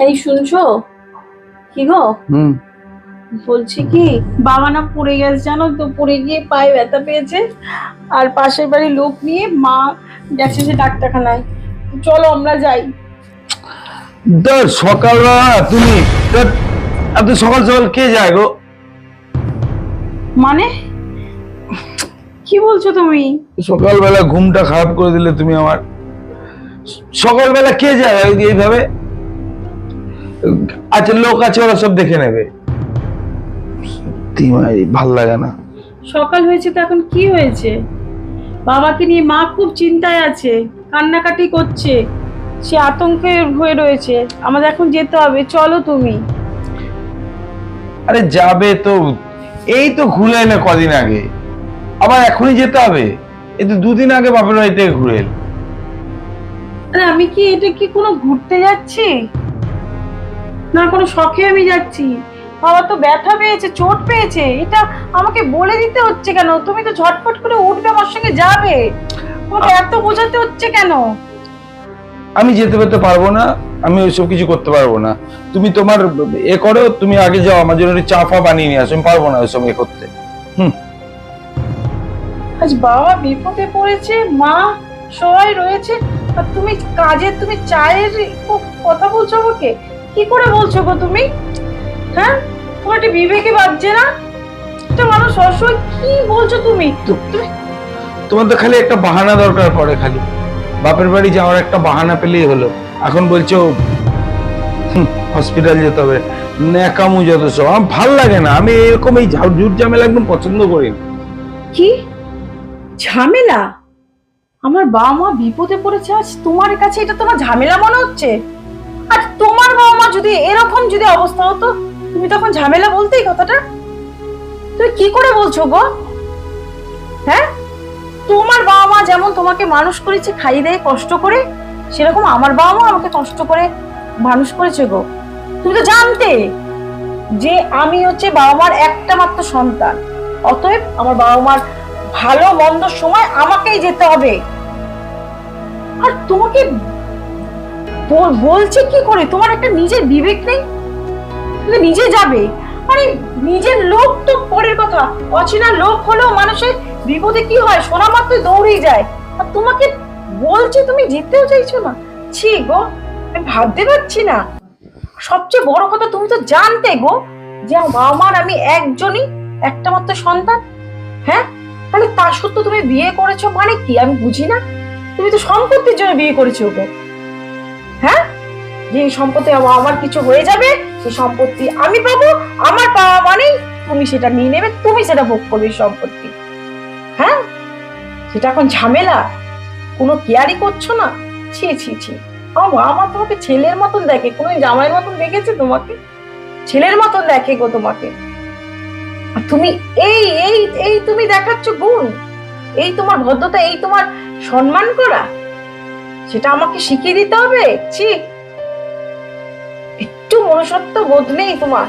এই শুনছো? কি গো? হুম। বলছি কি বাবা না পড়ে গেছে জানো তো পড়ে গিয়ে পায়ে ব্যথা পেয়েছে। আর পাশের বাড়ির লোক নিয়ে মা গেছে যে ডাক্তারখানায়। চলো আমরা যাই। সকালবেলা তুমি এত সকাল সকাল কে যায় গো? মানে? কি বলছো তুমি? সকালবেলা ঘুমটা খারাপ করে দিলে তুমি আমার। সকালবেলা কে যায় এইভাবে? আচ্ছা লোক আছে ওরা সব দেখে নেবে। তিমাই ভালো লাগে না। সকাল হয়েছে তো এখন কি হয়েছে? বাবাকে নিয়ে মা খুব চিন্তায় আছে কান্নাকাটি করছে। সে আতঙ্কে হয়ে রয়েছে আমাদের এখন যেতে হবে চলো তুমি। আরে যাবে তো এই তো ঘুরে এলে কদিন আগে। আবার এখনই যেতে হবে এই তো দুদিন আগে বাপের বাড়ি থেকে ঘুরে এলো। আরে আমি কি এটা কি কোনো ঘুরতে যাচ্ছি? না কোনো শখে আমি যাচ্ছি। বাবা তো ব্যথা পেয়েছে চোট পেয়েছে। এটা আমাকে বলে দিতে হচ্ছে কেন? তুমি তো ঝটফট করে উঠবে আমার সঙ্গে যাবে। তোমাকে এত বোঝাতে হচ্ছে কেন? আমি যেতে পেতে পারব না আমি ওইসব কিছু করতে পারব না। তুমি তোমার এ করো তুমি আগে যাও আমার জন্য চা ফা বানিয়ে নিয়ে আসো আমি পারব না ওইসব এ করতে। হুম। আজ বাবা বিপদে পড়েছে মা সবাই রয়েছে আর তুমি কাজে তুমি চায়ের কথা বলছো আমাকে? কি করে বলছো গো তুমি? হ্যাঁ? তোমার একটা বিবেকে বাজছে না? একটা মানুষ সবসময় কি বলছো তুমি? তোমার তো খালি একটা বাহানা দরকার পড়ে খালি। বাপের বাড়ি যাওয়ার একটা বাহানা পেলেই হলো। এখন বলছো হসপিটাল যেতে হবে। ন্যাকামু যত সব আমার ভালো লাগে না। আমি এরকম এই ঝাড় ঝুট ঝামেলা একদম পছন্দ করি না। কি? ঝামেলা? আমার বাবা মা বিপদে পড়েছে আজ তোমার কাছে এটা তোমার ঝামেলা মনে হচ্ছে? আর তোমার বাবা যদি এরকম যদি অবস্থা হতো, তুমি তখন ঝামেলা বলতে এই কথাটা? তুমি কি করে বলছো গো? হ্যাঁ? তোমার বাবা মা যেমন তোমাকে মানুষ করেছে খাইয়ে দেয়, কষ্ট করে, সেরকম আমার বাবা মা আমাকে কষ্ট করে মানুষ করেছে গো। তুমি তো জানতে যে আমি হচ্ছে বাবা মার একটা মাত্র সন্তান। অতএব আমার বাবা মার ভালো, মন্দ সময় আমাকেই যেতে হবে। আর তোমাকে বলছে কি করে? তোমার একটা নিজের বিবেক নেই? তুমি নিজে যাবে। আরে, নিজের লোক তো পরের কথা। অচেনা লোক হলেও মানুষের বিপদে কি হয়? শোনা মাত্রই দৌড়েই যায়। আর তোমাকে বলছে তুমি যেতেও চাইছো না। ছি গো, আমি ভাবতে পারছি না। সবচেয়ে বড় কথা তুমি তো জানতে গো যে আমার আমি একজনই, একটা মাত্র সন্তান। হ্যাঁ? তাহলে তা সত্ত্বেও তুমি বিয়ে করেছ মানে কি? আমি বুঝি না। তুমি তো সম্পত্তির জন্য বিয়ে করেছ গো। হ্যাঁ? যে সম্পত্তি আমার আমার কিছু হয়ে যাবে, সেই সম্পত্তি আমি পাবো, আমার পাওয়া মানেই তুমি সেটা নিয়ে নেবে, তুমি সেটা ভোগ করবে সম্পত্তি। হ্যাঁ? সেটা এখন ঝামেলা। কোনো কেয়ারই করছ না? ছি ছি ছি। আমার মা তোমাকে ছেলের মতন দেখে কোনো জামাইয়ের মতন দেখেছে তোমাকে? ছেলের মতন দেখে গো তোমাকে। আর তুমি এই এই এই তুমি দেখাচ্ছ গুণ। এই তোমার ভদ্রতা, এই তোমার সম্মান করা। সেটা আমাকে শিখিয়ে দিতে হবে? ছি। একটু মনুষ্যত্ব বোধ নেই তোমার।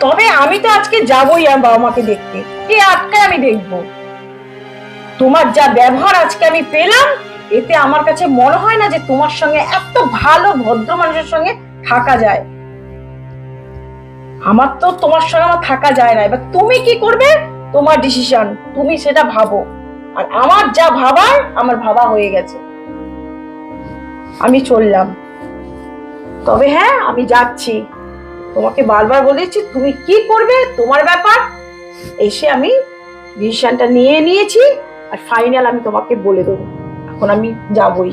তবে আমি তো আজকে যাবই আমার বাবা মাকে দেখতে। কে আটকে আমি দেখব? তোমার যা ব্যবহার আজকে আমি পেলাম, এতে আমার কাছে মনে হয় না যে তোমার সঙ্গে এত ভালো ভদ্র মানুষের সঙ্গে থাকা যায়। আমার তো তোমার সঙ্গে আমার থাকা যায় না। এবার তুমি কি করবে? তোমার ডিসিশন তুমি সেটা ভাবো। আর আমার যা ভাবার, আমার ভাবা হয়ে গেছে। আমি চললাম। তবে হ্যাঁ আমি যাচ্ছি। তোমাকে বারবার বলেছি, তুমি কি করবে? তোমার ব্যাপার। এসে আমি ডিসিশনটা নিয়ে নিয়েছি, আর ফাইনাল আমি তোমাকে বলে দেবো। এখন আমি যাবই।